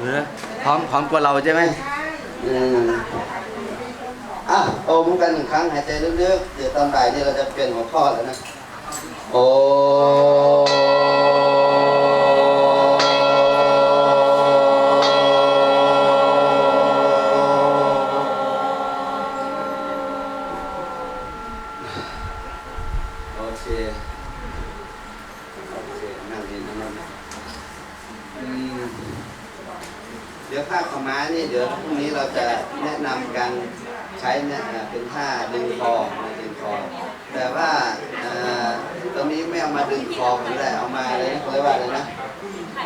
เหรอพร้อมพร้อมกว่าเราใช่ไหมอืมอะโอมกันหนึ่งครั้งหายใจลึกๆเดี๋ยวตอนบ่ายนี่เราจะเปลี่ยนหัวข้อแล้วนะ โอโอ เราจะแนะนำการใช้เนี่ยเป็นผ้าดึงคอดึงคอ แต่ว่าตอนนี้ไม่เอามาดึงคอผมได้เอามาอะไรนะเขาเรียกว่าอะไรนะ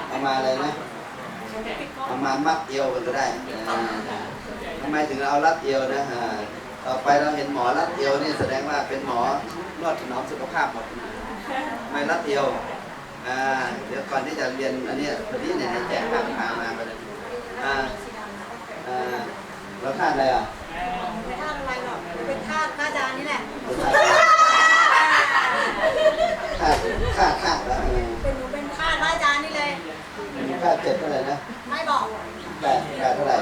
เอามาอะไรนะ เอามามัดเอวกันก็ได้ทำไมถึงเอารัดเอวนะอ่าต่อไปเราเห็นหมอรัดเอวนี่แสดงว่าเป็นหมอนวดถนอมสุขภาพหมดไม่รัดเอวเดี๋ยวก่อนที่จะเรียนอันนี้ยวันนี้เนี่ยแจกผ้าขามาไปเลย อ่าอ่าแล้วคาดอะไรอะไม่ทาสอะไรหรอกเป็นทาสพระอาจารย์นี่แหละคาดคาดคาดแล้วเออเป็นหนูเป็นทาสพระอาจารย์นี่เลยคาดเจ็ดเท่าไหร่นะไม่บอกแปดแปดเท่าไหร่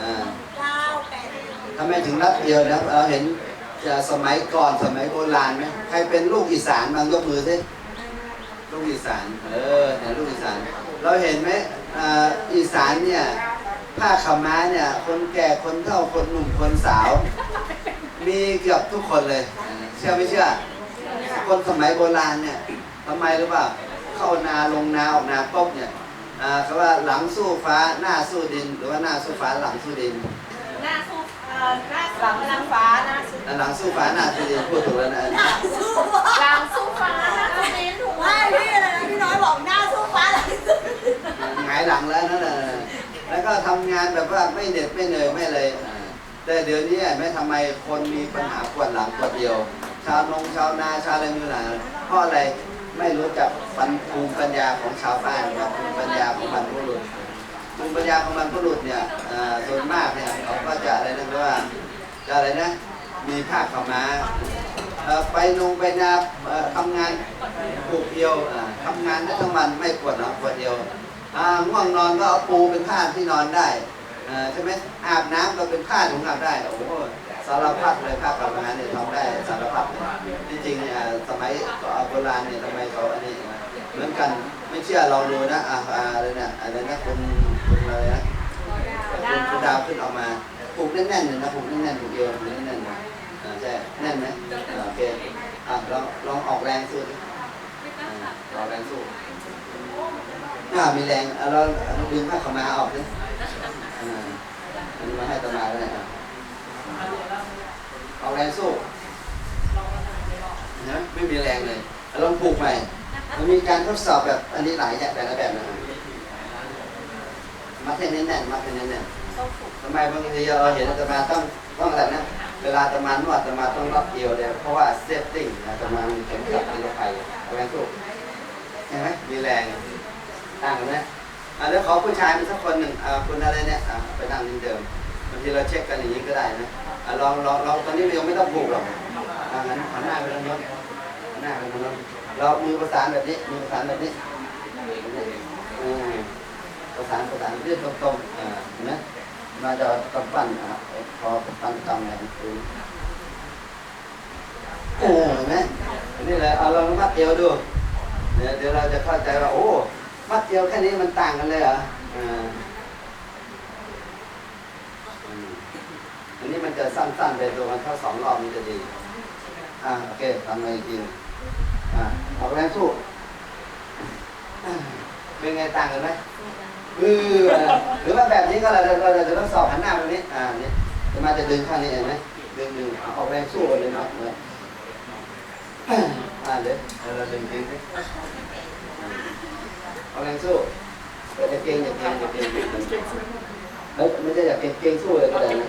อ่า เก้าแปดทำไมถึงรัดเอวนะเราเห็นจะสมัยก่อนสมัยโบราณไหมใครเป็นลูกอีสานบางยกมือสิลูกอีสาน เออเนี่ยลูกอีสาน เราเห็นไหมอ่าอีสานเนี่ย ผ้าขาวม้าเนี่ย คนแก่คนเฒ่าคนหนุ่มคนสาว มีเกือบทุกคนเลย เชื่อไม่เชื่อ คนสมัยโบราณเนี่ยทำไมรู้ป่ะเข้านาลงนาออกนาปุ๊บเนี่ยอ่าเขาว่าหลังสู้ฟ้าหน้าสู้ดิน หรือว่าหน้าสู้ฟ้าหลังสู้ดินหน้าสู้เอ่อหน้าหลังหลังฟ้าหน้าสู้หลังสู้ฟ้าหน้าสู้ดินพูดถูกแล้วนะหน้าสู้หลังสู้ฟ้าหน้าสู้ดินถูกไหมไม่พี่อะไรนะพี่น้อยบอกหน้าสู้ฟ้าหลังสู้หงายหลังแล้วนั่นน่ะแล้ว ก็ทำงานแบบว่าไม่เหน็ดไม่เหนื่อยไม่เลยแต่เดี๋ยวนี้ไม่ทำไมคนมีปัญหาปวดหลังปวดเดียว ชาวนงชาวนาชาวอะไรมือหนาเพราะอะไรไม่รู้จักปัญภูมิปัญญาของชาวบ้านครับภูมิปัญญาของบรรพบุรุษภูมิปัญญาของบรรพบุรุษเนี่ยส่วนมากเนี่ยเขาก็จะอะไรนะว่าจะอะไรนะมีผ้าขาม้าไปนงไปนาทำงานปลูกเดียวอ่าทำงานได้ทั้งวันไม่ปวดหลังปวดเดียว ง่วงนอนก็เอาปูเป็นผ้าที่นอนได้ใช่ไหมอาบน้ำก็เป็นผ้าถุงอาบได้โอ้โหสารพัดเลยผ้าขาวม้าเนี่ยทำได้สารพัดที่จริงเนี่ยสมัยโบราณเนี่ยทำไมเขาอันนี้เหมือนกันไม่เชื่อลองดูนะอ่าอะไรเนะอะไรนะคุณคุณอะไรนะคุณคุณดาวขึ้นออกมาปลูกแน่นๆเลยนะปลูกแน่นๆปลูกเดียวปลูกแน่นๆใช่แน่นไหมโอเคอะลองลองออกแรงสู้ดิ อ่าออกแรงสู้อ่ามีแรงอะเราเราดึงผ้าขาวมาออกดิอ่าอันนี้มาให้ตมาก็ได้อะออกแรงสู้นะไม่มีแรงเลยอะลองปลูกใหม่มันมีการทดสอบแบบอันนี้หลายอย่างแต่ละแบบนะมัดให้แน่นๆมัดให้แน่นๆทำไมบางทีเราเห็นอาตมาต้องต้องอะไรนะเวลาอาตมานวดอาตมาต้องรับเอวเนี่ยเพราะว่าเซฟติ้งอาตมามีเข็มขัดนิรภัยเอาแรงสู้ เห็นไหมมีแรงต่างกันไหมอะเดี๋ยวขอผู้ชายมาสักคนหนึ่งอ่าคุณอะไรเนี่ยอะไปนั่งเดิมบางทีเราเช็คกันอย่างนี้ก็ได้นะอะลองลองลองตอนนี้เรายังไม่ต้องผูกหรอกอะงั้นหันหน้าไปทางโน้นหันหน้าไปทางโน้นเรามือประสานแบบนี้มือประสานแบบนี้อืมประสานประสานเรียบตรงๆอ่าเห็นไหมมาจะกำปั้นนะครับพอกำปั้นกำอะไรคือเออเห็นไหมนี่แหละเอาลองมัดเอวดู ดี๋ยวเดี๋ยวเราจะเข้าใจว่าโอ้มัดเอวแค่นี้มันต่างกันเลยเหรออ่าอืมอันนี้มันจะสั้นๆไปตัวมันเข้าสองรอบมันจะดี อ่าโอเคทำมาอีกทีหนึ่งอ่าออกแรงสู้อ่าเป็นไงต่างกันไหมเออหรือว่าแบบนี้ก็เราเราเราจะต้องสอบหันหน้าแบบนี้ อ่านี่จะมาจะดึงข้างนี้เห็นไหมดึงดึงเอาแรงสู้กันเลยเนาะ เลยอ่าเดี๋ยวเราดึงดึงสิเอาแรงสู้อย่าเก่งอย่าเก่งอย่าเก่งเฮ้ยไม่ใช่อย่าเก่งเก่งสู้เลยก็ได้นะ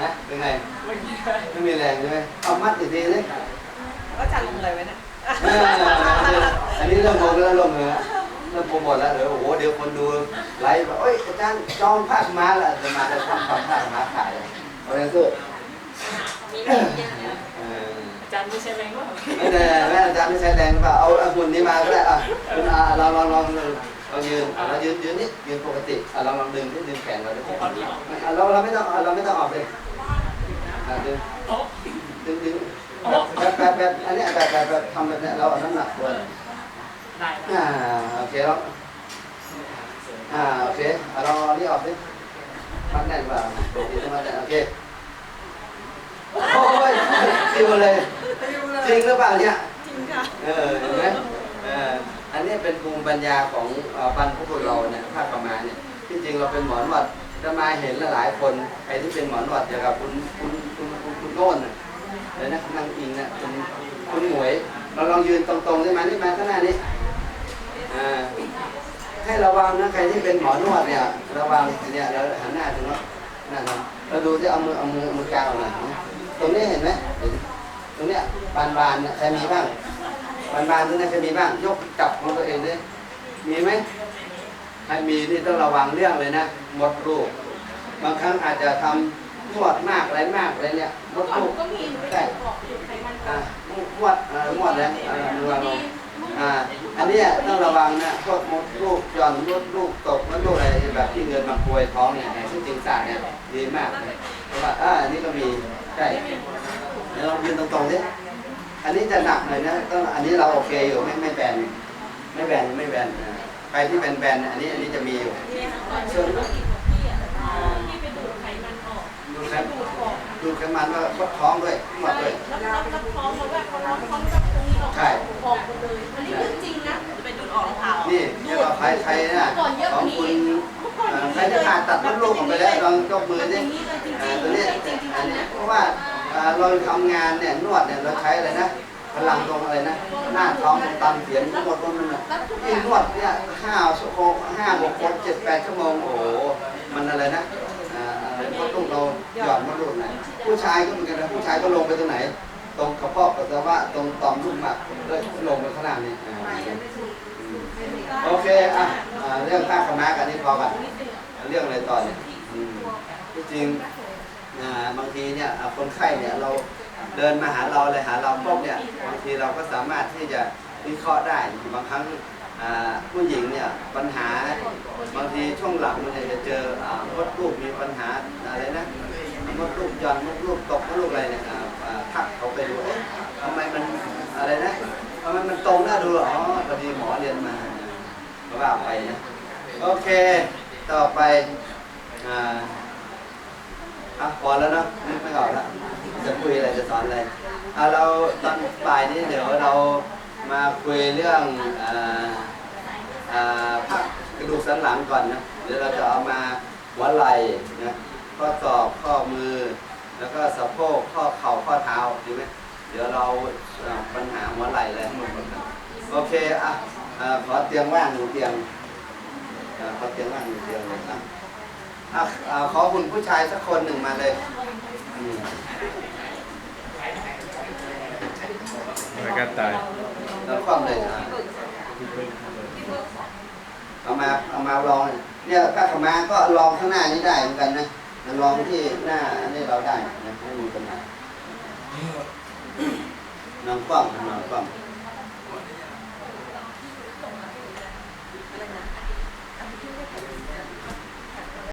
ฮะเป็นไงไม่มีแรงใช่ไหมเอามัดอีกทีสิก็จัดลงเลยไว้นะเอออันนี้เริ่มโมเริ่มลงเลยนะเริ่มโปรโมทแล้วเดี๋ยวโอ้โหเดี๋ยวคนดูไลฟ์แบบเอ้ยอาจารย์จองผ้าขาวม้าละจะมาจะทำทำผ้าขาวม้าขายเอาเลยสู้มีแรงเยอะเอออาจารย์ไม่ใช่แรงว่าไม่ได้แม่อาจารย์ไม่ใช้แรงหรือเปล่าเอาเอาหุ่นนี้มาก็ได้อะคุณอาลองลองลองเรายืนอะเรายืนยืนนี่ยืนปกติอะเราลองดึงที่ดึงแขนเราดิอะเราเราไม่ต้องเราไม่ต้องออกเลยอะดึงดึงดึงแบบแบบแบบอันเนี้ยแบบแบบแบบทำแบบเนี้ยเราเอาน้ำหนักตัวได้อ่าโอเคแล้วอ่าโอเคเอาเราเอานี่ออกดิมัดแน่นกว่าดีต้องมัดแน่นโอเคโอ้ย จริงเลยจริงหรือเปล่าเนี่ย จริงค่ะ เออเห็นไหมเอออันนี้เป็นภูมิปัญญาของเอ่อบรรพบุรุษเราเนี่ยภาคประมาเนี่ยที่จริงเราเป็นหมอนวดจะมาเห็นหลายๆคนใครที่เป็นหมอนวดอย่างกับคุณคุณคุณคุณคุณโน่นน่ะเดี๋ยวนะนางอิงเนี่ยคุณคุณหมวยเราลองยืนตรงๆได้ไหมนี่มาข้างหน้านี้อ่าให้ระวังนะใครที่เป็นหมอนวดเนี่ยระวังเนี่ยเราหันหน้าถึงว่านั่นนะเราดูที่เอามือเอามือเอามือกลางออกมาตรงนี้เห็นไหมเห็น ตรงเนี้ยบานๆเนี่ยใครมีบ้างบานบานๆตรงนี้จะมีบ้าง ยกจับของตัวเองด้วยมีไหมถ้ามีนี่ต้องระวังเรื่องเลยนะหมดลูกบางครั้งอาจจะทำนวดมากอะไรมากอะไรเนี่ยหมดลูกก็มีใช่ไขมันอ่านวดอ่านวดแล้วอ่านวดลงอ่าอันเนี้ยต้องระวังนะพวกมดลูกหย่อนมดลูกตกมดลูกอะไรแบบที่เงินมาควยท้องเนี่ยที่จริงศาสตร์เนี่ยดีมากเลยเพราะว่าอ่าอันนี้ก็มี ใช่เดี๋ยวลองยืนตรงๆดิอันนี้จะหนักหน่อยนะต้องอันนี้เราโอเคอยู่ไม่ไม่แบนไม่แบนไม่แบนอ่าใครที่เป็นแบนๆอันนี้อันนี้จะมีอยู่ส่วนที่ไปดูดไขมันออกดูไขดูไขมันว่าพดท้องด้วยหมดด้วยแล้วแล้วก็ท้องเขาแบบเขาร้องท้องแบบตรงนี้ออกใช่ออกหมดเลยอันนี้เรื่องจริงนะจะไปดูดออกรองเท้านี่เรียกว่าใครใครนะของคุณเอ่อ ใครที่ผ่าตัดมดลูกออกไปแล้วลองยกมือดิย่างนี้เลยจริงอ่าตัวนี้อันนี้เพราะว่าอ่าเราทำงานเนี่ยนวดเนี่ยเราใช้อะไรนะพลังตรงอะไรนะ หน้าท้องตรงตันเสียงทั้งหมดมันน่ะนี่นวดเนี่ยห้าชั่วโมงห้าหกคนเจ็ดแปดชั่วโมงโอ้โหมันอะไรนะอ่าอะไรมดลูกเราหย่อนมดลูกไหนผู้ชายก็เหมือนกันนะผู้ชายก็ลงไปตรงไหน ตรงกระเพาะปัสสาวะตรงต่อมลูกหมากเลยลงไปข้างล่างนี่อ่า โอเคอะอ่าเรื่องภาคคณะกันนี่พอกันเรื่องอะไรต่อเนี่ยอืมที่จริงอ่าบางทีเนี่ยคนไข้เนี่ยเราเดินมาหาเราเลยหาเราปุ๊บเนี่ยบางทีเราก็สามารถที่จะวิเคราะห์ได้บางครั้งอ่าผู้หญิงเนี่ยปัญหาบางทีช่วงหลังมันจะเจออ่ามดลูกมีปัญหาอะไรนะมดลูกย่อนมดลูกตกมดลูกอะไรเนี่ยอ่าทักเขาไปดูทำไมมันอะไรนะ ทำไมมันตรงหน่าดูเหรออ๋อพอดีหมอเรียนมาก็ว่าไปนะโอเค ต่อไปอ่าอะพอแล้วเนอะนึกไม่ออกแล้วจะคุยอะไรจะสอนอะไรอะเราตอนบ่ายนี้เดี๋ยวเรามาคุยเรื่องอ่าอ่าภาคกระดูกสันหลังก่อนนะเดี๋ยวเราจะเอามาหัวไหล่นะข้อศอกข้อมือ แล้วก็สะโพกข้อเข่าข้อเท้าดีไหม เดี๋ยวเราอ่าปัญหาหัวไหล่อะไรทั้งหมดหมดนะโอเคอะอ่าขอเตียงว่างหนึ่งเตียงอ่าขอเตียงว่างหนึ่งเตียงเลยอะอะอ่าขอคุณผู้ชายสักคนหนึ่งมาเลยอืมแล้วก็ตายแล้วคว่ำเลยอะเอามาเอามาลองเนี่ยผ้าขาวม้าก็ลองข้างหน้านี้ได้เหมือนกันนะลองที่หน้าอันนี้เราได้นะไม่มีปัญหา นอนคว่ำนอนคว่ำ